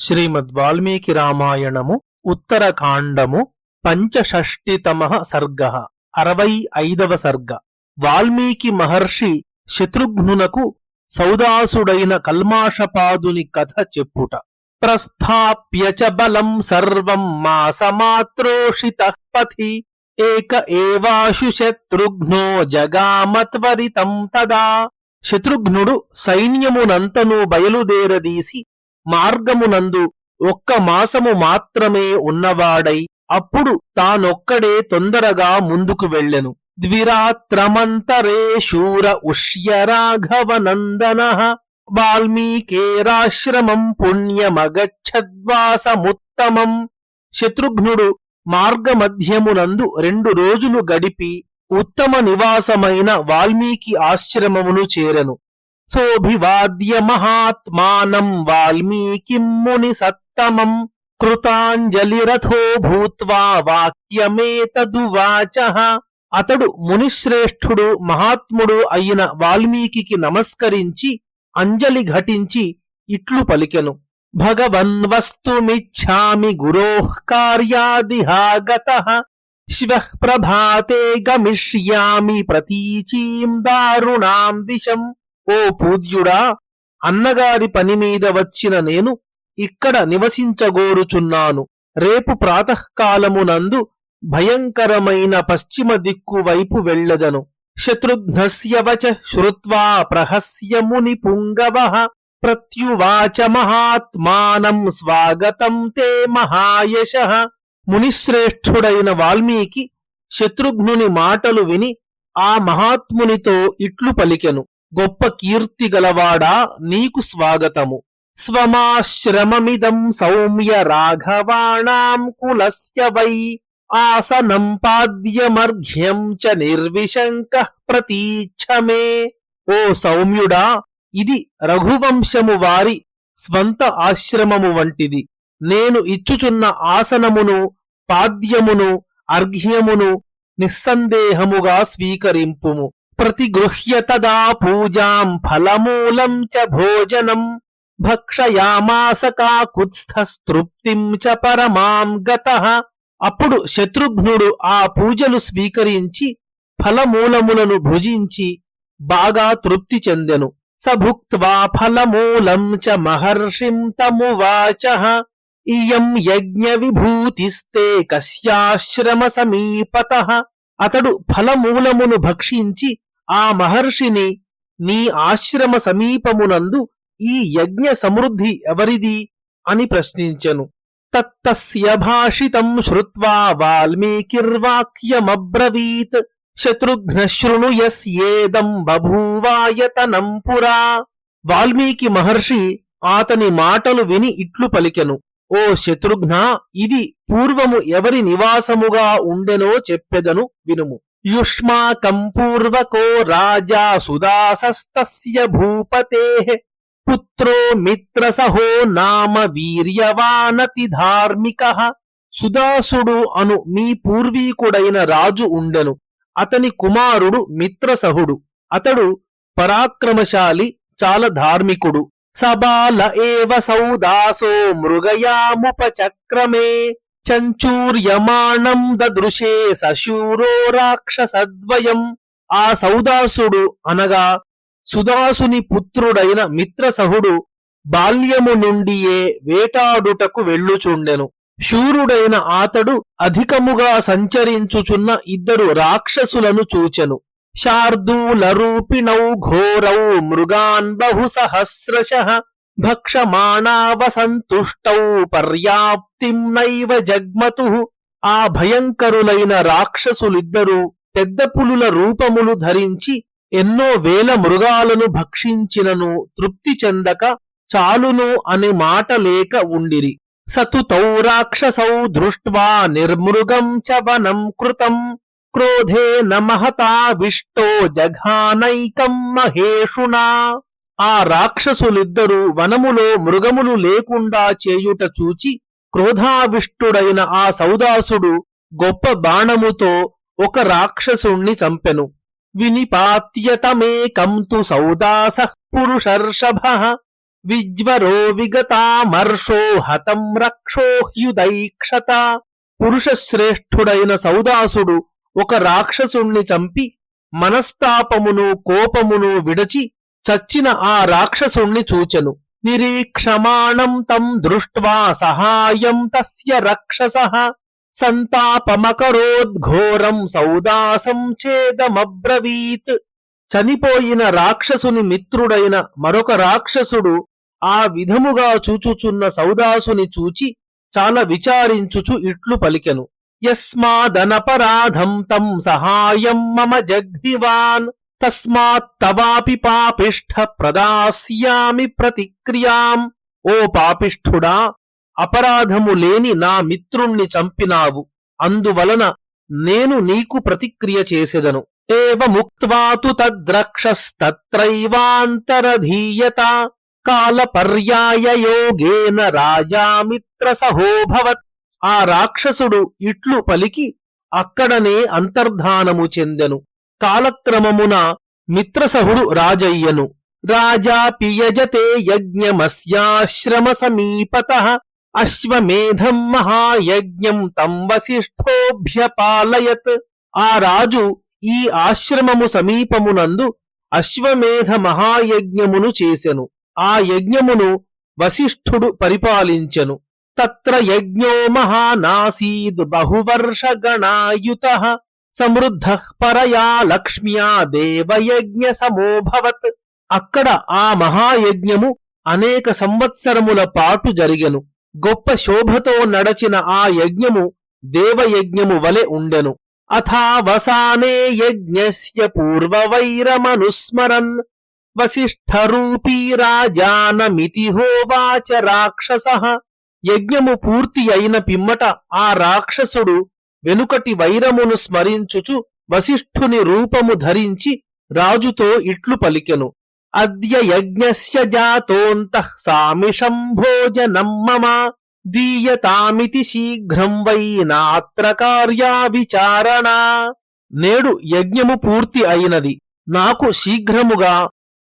శ్రీమద్ వాల్మీకి రామాయణము ఉత్తరకాండము పంచషష్టితమ సర్గ అరవై ఐదవ సర్గ. వాల్మీకి మహర్షి శత్రుఘ్నునకు సౌదాసుడైన కల్మాషపాదుని కథ చెప్పుట. ప్రస్థాప్య చ బలం సర్వం మాసమాత్రోషిత పథి ఏక ఏవాశు శత్రుఘ్నో జగామత్వరితం తదా. శత్రుఘ్నుడు సైన్యమునంతను బయలుదేరదీసి మార్గమునందు ఒక్క మాసము మాత్రమే ఉన్నవాడై అప్పుడు తానొక్కడే తొందరగా ముందుకు వెళ్ళెను. ద్విరాత్రమంతరే శూర ఉష్య వాల్మీకేరాశ్రమం పుణ్యమగచ్చద్వాసముత్తమం. శత్రుఘ్నుడు మార్గమధ్యమునందు రెండు రోజులు గడిపి ఉత్తమ నివాసమైన వాల్మీకి ఆశ్రమమును చేరెను. సోభివాద్య మహాత్మానం వాల్మీకిం ముని సత్తమం కృతాంజలిరథో భూత్వా వాక్యమేతదువాచ అతడు మునిశ్రేష్ఠుడు మహాత్ముడు అయిన వాల్మీకి నమస్కరించి అంజలి ఘటించి ఇట్లు పలికెను. భగవన్వస్తుమిచ్ఛామి గురోః కార్యాదిహాగత శ్వః ప్రభాతే గమిష్యామి ప్రతీచీం దారుణాం దిశం ఓ పూజ్యుడా అన్నగారి పని మీద వచ్చిన నేను ఇక్కడ నివసించగోరుచున్నాను. రేపు ప్రాతకాలమునందు భయంకరమైన పశ్చిమ దిక్కు వైపు వెళ్ళదను. శత్రుఘ్నస్యవచ శ్రుత్వా ప్రహస్యముని పుంగవ ప్రత్యువాచ మహాత్మానం స్వాగతం తే మహాయశ. మునిశ్రేష్ఠుడైన వాల్మీకి శత్రుఘ్నుని మాటలు విని ఆ మహాత్మునితో ఇట్లు పలికెను. గొప్ప కీర్తి గలవాడా నీకు స్వాగతము. స్వమాశ్రమమిదం సౌమ్య రాఘవాణాం కులస్య వై. ఆసనం పాద్యమర్ఘ్యం చ నిర్విశంక ప్రతీచ్ఛమే. ఓ సౌమ్యుడా ఇది రఘువంశము వారి స్వంత ఆశ్రమము వంటిది. నేను ఇచ్చుచున్న ఆసనమును పాద్యమును అర్ఘ్యమును నిస్సందేహముగా స్వీకరింపుము. ప్రతిగృహ్య తదా పూజాం ఫలమూలం చ భోజనం భక్షయామాస కాకుత్స్థస్తృప్తిం చ పరమాం గత అప్పుడు శత్రుఘ్నుడు ఆ పూజలు స్వీకరించి ఫలమూలములను భుజించి బాగా తృప్తి చెందెను। సభుక్వా ఫలమూలం చ మహర్షిం తమువాచ। ఇయం యజ్ఞ విభూతిస్తే కస్యాశ్రమ సమీపత అతడు ఫలమూలమును భక్షించి ఆ మహర్షిని నీ ఆశ్రమ సమీపమునందు ఈ యజ్ఞ సమృద్ధి ఎవరిది? అని ప్రశ్నించెను. తత్తస్య భాషితం శ్రుత్వా వాల్మీకిర్వాక్యమబ్రవీత్. శత్రుఘ్న శృణు యస్యేదం బభూవాయతనం పురా. వాల్మీకి మహర్షి అతని మాటలు విని ఇట్లు పలికెను. ఓ శత్రుఘ్న ఇది పూర్వము ఎవరి నివాసముగా ఉండెనో చెప్పెదను వినుము. యుష్మాకం పూర్వకో రాజా సుదాసస్తస్య భూపతే పుత్రో మిత్రసహో నామ వీర్యవానతి ధార్మిక. సుదాసుడు అను మీ పూర్వీకుడైన రాజు ఉండెను. అతని కుమారుడు మిత్రసహుడు. అతడు పరాక్రమశాలి చాలా ధార్మికుడు. సబాల ఏవ సౌదాసో మృగయాముపచక్రమే చంచూర్యమాణం దదృశే సశూరో రాక్షసద్వయం. ఆ సౌదాసుడు అనగా సుదాసుని పుత్రుడైన మిత్రసహుడు బాల్యము నుండియే వేటాడుటకు వెళ్ళుచుండెను. శూరుడైన ఆతడు అధికముగా సంచరించుచున్న ఇద్దరు రాక్షసులను చూచెను. శార్దూలరూపిణౌ ఘోరౌ మృగాన్ బహు సహస్రశ భక్షమాణావసంతుష్టౌ పర్యాప్తిం నైవ జగ్మతు ఆ భయంకరులైన రాక్షసులిద్దరూ పెద్ద పులుల రూపములు ధరించి ఎన్నో వేల మృగాలను భక్షించినను తృప్తి చెందక చాలును అని మాట లేక ఉండిరి. సతుతౌ రాక్షసౌ దృష్ట్వా నిర్మృగం చ వనం కృతం. క్రోధేన మహతావిష్టో జఘానైకం మహేషునా. ఆ రాక్షసులిద్దరూ వనములో మృగములు లేకుండా చేయుట చూచి క్రోధావిష్టుడైన ఆ సౌదాసుడు గొప్ప బాణముతో ఒక రాక్షసుణ్ణి చంపెను. వినిపాత్యతమేకం తు సౌదాస పురుషర్షభ. విజ్వరో విగతామర్షో హతం రక్షోహ్యుదైక్షత. పురుషశ్రేష్ఠుడైన సౌదాసుడు ఒక రాక్షసుణ్ణి చంపి మనస్తాపమును కోపమును విడచి చచ్చిన ఆ రాక్షసుణ్ణి చూచెను. నిరీక్షమాణం తం దృష్ట్వా సహాయం తస్య రక్షస. సంతాపమకరోద్ఘోరం సౌదాసం చేదమబ్రవీత్. చనిపోయిన రాక్షసుని మిత్రుడైన మరొక రాక్షసుడు ఆ విధముగా చూచుచున్న సౌదాసుని చూచి చాలా విచారించుచు ఇట్లు పలికెను. యస్మాదనపరాధం తం సహాయం మమ జగ్భివాన్. తస్మాత్తవాపి పాపిష్ఠ ప్రదాస్యామి ప్రతిక్రియాం. ఓ పాపిష్ఠుడా అపరాధము లేని నా మిత్రుణ్ణి చంపినావు. అందువలన నేను నీకు ప్రతిక్రియ చేసెదను. ఏవముక్త్వాతు తద్రక్షస్తత్రైవాంతరధీయత. కాలపర్యాయ యోగేన రాజామిత్ర సహోభవత్ ఆ రాక్షసుడు ఇట్లు పలికి అక్కడనే అంతర్ధానము చెందెను. కాలక్రమమున మిత్రసహుడు రాజయ్యను. రాజా పియజతే యజ్ఞమస్యాశ్రమ సమీపత అశ్వమేధం మహాయజ్ఞం తం వసిష్ఠోభ్యపాలయత్ ఆ రాజు ఈ ఆశ్రమము సమీపమునందు అశ్వమేధ మహాయజ్ఞమును చేసెను. ఆ యజ్ఞమును వశిష్ఠుడు పరిపాలించెను. తత్ర యజ్ఞో మహానాసీద్ బహువర్షగణాయుత సమృద్ధ పరయా లక్ష్మ్యా దేవయజ్ఞ సమోభవత్ అక్కడ ఆ మహాయజ్ఞము అనేక సంవత్సరముల పాటు జరిగెను. గొప్ప శోభతో నడచిన ఆ యజ్ఞము దేవయజ్ఞము వలె ఉండెను. అథావసానే యజ్ఞస్య పూర్వవైరమనుస్మరన్. వసిష్ఠరూపీ రాజానమితి హోవాచ రాక్షస. యజ్ఞము పూర్తి అయిన పిమ్మట ఆ రాక్షసుడు వెనుకటి వైరమును స్మరించుచు వశిష్ఠుని రూపము ధరించి రాజుతో ఇట్లు పలికెను. అద్య యజ్ఞస్య జాతోంతః సామిషం భోజనం మమ దీయతామితి శీఘ్రం వై నాత్ర కార్యా విచారణ. నేడు యజ్ఞము పూర్తి అయినది. నాకు శీఘ్రముగా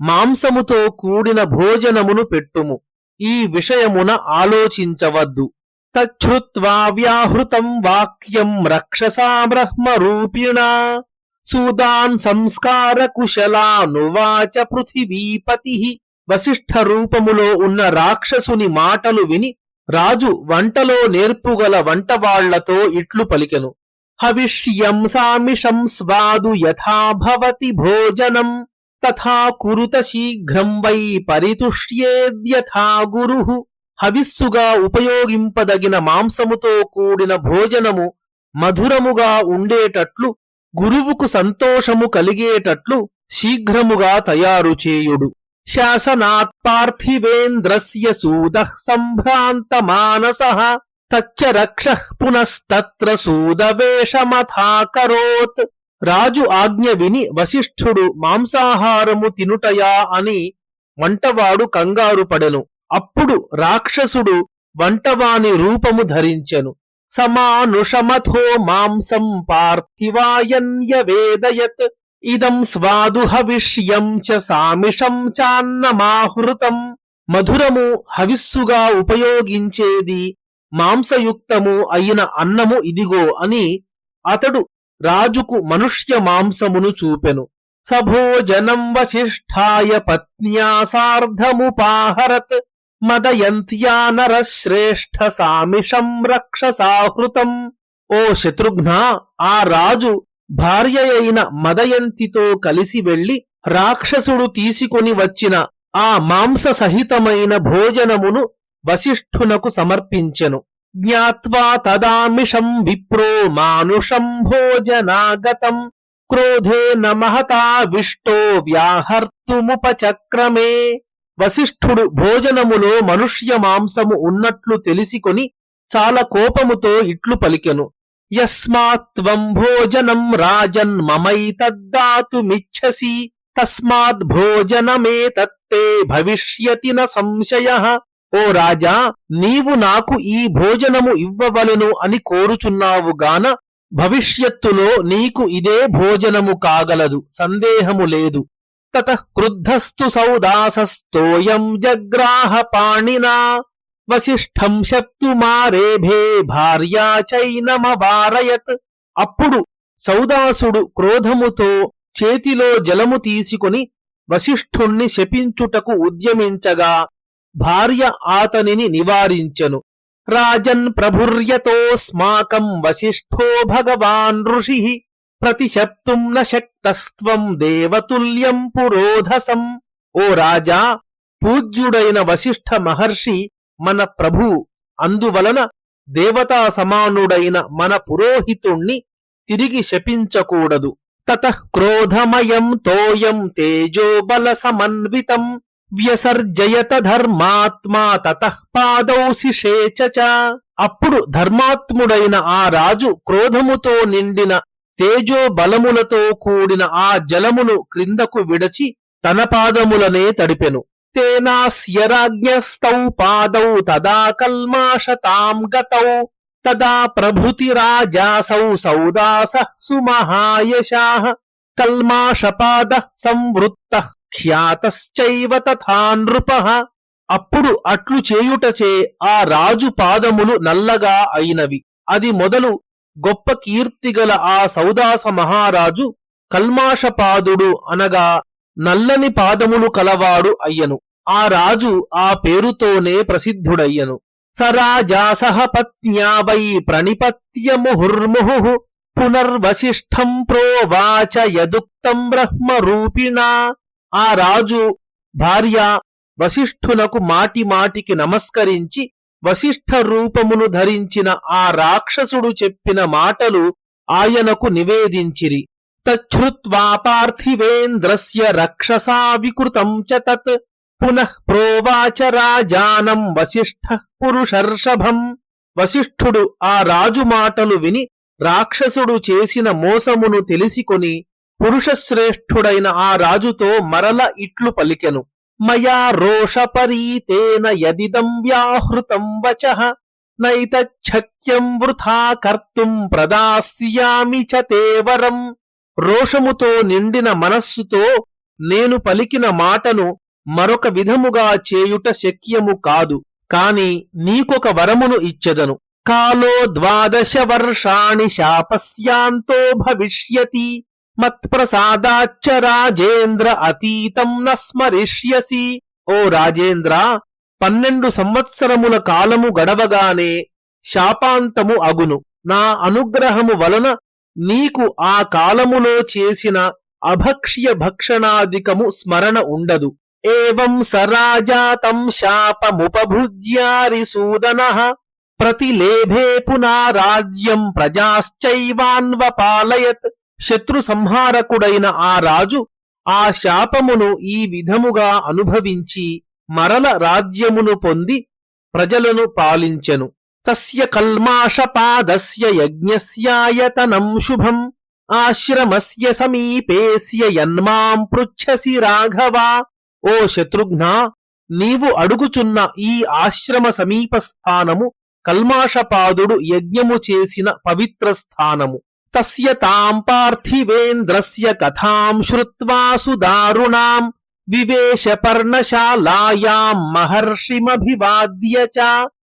మాంసముతో కూడిన భోజనమును పెట్టుము. ఈ విషయమున ఆలోచించవద్దు. తచ్చుత్వా వ్యాహృతం వాక్యం రక్షసా బ్రహ్మరూపిణా. సూదాన్ సంస్కార కుశలానువాచ పృథివీపతి. వశిష్ఠ రూపములో ఉన్న రాక్షసుని మాటలు విని రాజు వంటలో నేర్పుగల వంటవాళ్ళతో ఇట్లు పలికెను. హవిష్యం సామిషం స్వాదు యథాభవతి భోజనం. తథా కురుత శీఘ్రం వై పరితుష్యేద్యథా గురు హవిస్సుగా ఉపయోగింపదగిన మాంసముతో కూడిన భోజనము మధురముగా ఉండేటట్లు గురువుకు సంతోషము కలిగేటట్లు శీఘ్రముగా తయారు చేయుడు శాసనాత్ పార్థివేంద్రస్య సూద సంభ్రాంత మానస తచ్చ రక్ష పునస్తత్ర సూదవేషమథాకరోత్ రాజు ఆజ్ఞ విని వశిష్ఠుడు మాంసాహారము తినుటయా అని వంటవాడు కంగారు పడెను. అప్పుడు రాక్షసుడు వంటవాని రూపము ధరించెను. సమానుషమథో మాంసం పార్థివాయన్య వేదయత్. ఇదం స్వాదు హవిష్యం చ సామిషం చాన్నమాహృతం మధురము హవిస్సుగా ఉపయోగించేది మాంసయుక్తము అయిన అన్నము ఇదిగో అని అతడు రాజుకు మనుష్య మాంసమును చూపెను. సభోజనం వశిష్ఠాయ పత్న్యా సార్ధముపాహరత్ మదయంత్యానరశ్రేష్ఠ సామిషం రక్షసాహృతం. ఓ శత్రుఘ్న ఆ రాజు భార్య అయిన మదయంతితో కలిసి వెళ్ళి రాక్షసుడు తీసుకొని వచ్చిన ఆ మాంస సహితమైన భోజనమును వశిష్ఠునకు సమర్పించెను. జ్ఞావా తదామిషం విప్రో మానుషం భోజనాగతం క్రోధేన మహతావిష్టో వ్యాహర్తుముపచక్రమే వశిష్ఠుడు భోజనములో మనుష్య మాంసము ఉన్నట్లు తెలిసికొని చాలా కోపముతో ఇట్లు పలికెను. యస్మాత్వం భోజనం రాజన్ మమైతద్దాతుమిచ్చసి తస్మాద్ భోజనమే తత్తే భవిష్యతి న సంశయ। ఓ రాజా నీవు నాకు ఈ భోజనము ఇవ్వవలెను అని కోరుచున్నావు గాన భవిష్యత్తులో నీకు ఇదే భోజనము కాగలదు సందేహము లేదు. తత క్రుద్ధస్తు సౌదాసస్తోయం జగ్రాహ పాణినా వశిష్ఠం శప్తుమారేభే భార్యా చైనమవారయత్. అప్పుడు సౌదాసుడు క్రోధముతో చేతిలో జలము తీసుకుని వశిష్ఠుణ్ణి శపించుటకు ఉద్యమించగా భార్య ఆతనిని నివారించెను. రాజన్ ప్రభుర్యతోస్మాకం వశిష్ఠో భగవాన్ ఋషి ప్రతిశప్తుం న శక్తస్త్వం దేవతుల్యం పురోధసం. ఓ రాజా పూజ్యుడైన వశిష్ఠ మహర్షి మన ప్రభు అందువలన దేవతా సమానుడైన మన పురోహితుణ్ణి తిరిగి శపించకూడదు. తత క్రోధమయం తోయం తేజోబల సమన్వితం. వ్యసర్జయత ధర్మాత్మా తత పాదౌశిషేచ అప్పుడు ధర్మాత్ముడైన ఆ రాజు క్రోధముతో నిండిన తేజో బలములతో కూడిన ఆ జలమును క్రిందకు విడచి తన పాదములనే తడిపెను. తేనాస్య రాజ్ఞస్తౌ పాదౌ తదా కల్మాషతాం గతౌ తదా ప్రభుతి రాజాసౌ సౌదాస సుమహాయశాః కల్మాషపాద సంవృత్త। ఖ్యాతశ్చైవ తథా నృప. అప్పుడు అట్లు చేయుటచే ఆ రాజు పాదములు నల్లగా అయినవి. అది మొదలు గొప్ప కీర్తిగల ఆ సౌదాస మహారాజు కల్మాషపాదుడు అనగా నల్లని పాదములు కలవాడు అయ్యను. ఆ రాజు ఆ పేరుతోనే ప్రసిద్ధుడయ్యను. సరాజాసహ పత్న్యా వై ప్రణిపత్య ముహుర్ముహు. పునర్వశిష్టం ప్రోవాచ యదుక్తం బ్రహ్మరూపిణా. ఆ రాజు భార్య వశిష్ఠునకు మాటి మాటికి నమస్కరించి వశిష్ఠ రూపమును ధరించిన ఆ రాక్షసుడు చెప్పిన మాటలు ఆయనకు నివేదించిరి. తచ్చుత్వా పార్థివేంద్రస్య రక్షసా వికృతం చ తత్. పునః ప్రోవాచ రాజానం వశిష్ఠ పురుషర్షభం. వశిష్ఠుడు ఆ రాజు మాటలు విని రాక్షసుడు చేసిన మోసమును తెలిసికొని పురుషశ్రేష్ఠుడైన ఆ రాజుతో మరల ఇట్లు పలికెను. మయా రోషపరీతేన యదిదం వ్యాహృతం వచ నైతఛక్యం వృథా కర్తుం ప్రదాస్యామి చ తేవరం రోషముతో నిండిన మనస్సుతో నేను పలికిన మాటను మరొక విధముగా చేయుట శక్యము కాదు కాని నీకొక వరమును ఇచ్చెదను. కాలో ద్వాదశ వర్షాణి శాపస్యాంతో భవిష్యతి. మత్ప్రసాదాచ్చ రాజేంద్ర అతీతం న స్మరిష్యసి. ఓ రాజేంద్ర పన్నెండు సంవత్సరముల కాలము గడవగానే శాపాంతము అగును. నా అనుగ్రహము వలన నీకు ఆ కాలములో చేసిన అభక్ష్య భక్షణాదికము స్మరణ ఉండదు. ఏం సరాజాతం శాపముపభుజ్యారిసూదన. ప్రతిలేభే పునారాజ్యం ప్రజాశ్చైవాన్వపాలయత్. శత్రు సంహారకుడైన ఆ రాజు ఆ శాపమును ఈ విధముగా అనుభవించి మరల రాజ్యమును పొంది ప్రజలను పాలించెను. తస్య కల్మాషపాదస్య యజ్ఞస్యాయతనం శుభం. ఆశ్రమస్య సమీపేస్య యన్మాం పృచ్ఛసి రాఘవా. ఓ శత్రుఘ్న నీవు అడుగుచున్న ఈ ఆశ్రమ సమీప స్థానము కల్మాషపాదుడు యజ్ఞము చేసిన పవిత్ర స్థానము తస్య తాం పార్థివేంద్రస్య కథాం శ్రుత్వా సుదారుణాం వివేశ పర్ణశాలాయాం మహర్షిమభివాద్య చ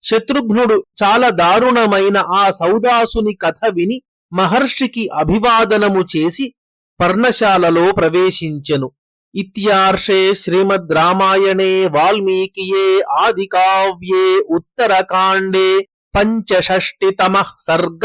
శత్రుఘ్నుడు చాలా దారుణమైన ఆ సౌదాసుని కథ విని మహర్షికి అభివాదనము చేసి పర్ణశాలలో ప్రవేశించెను ఇత్యార్షే శ్రీమద్ రామాయణే వాల్మీకియే ఆది కావ్యే ఉత్తరకాండే పంచషష్టితమ సర్గ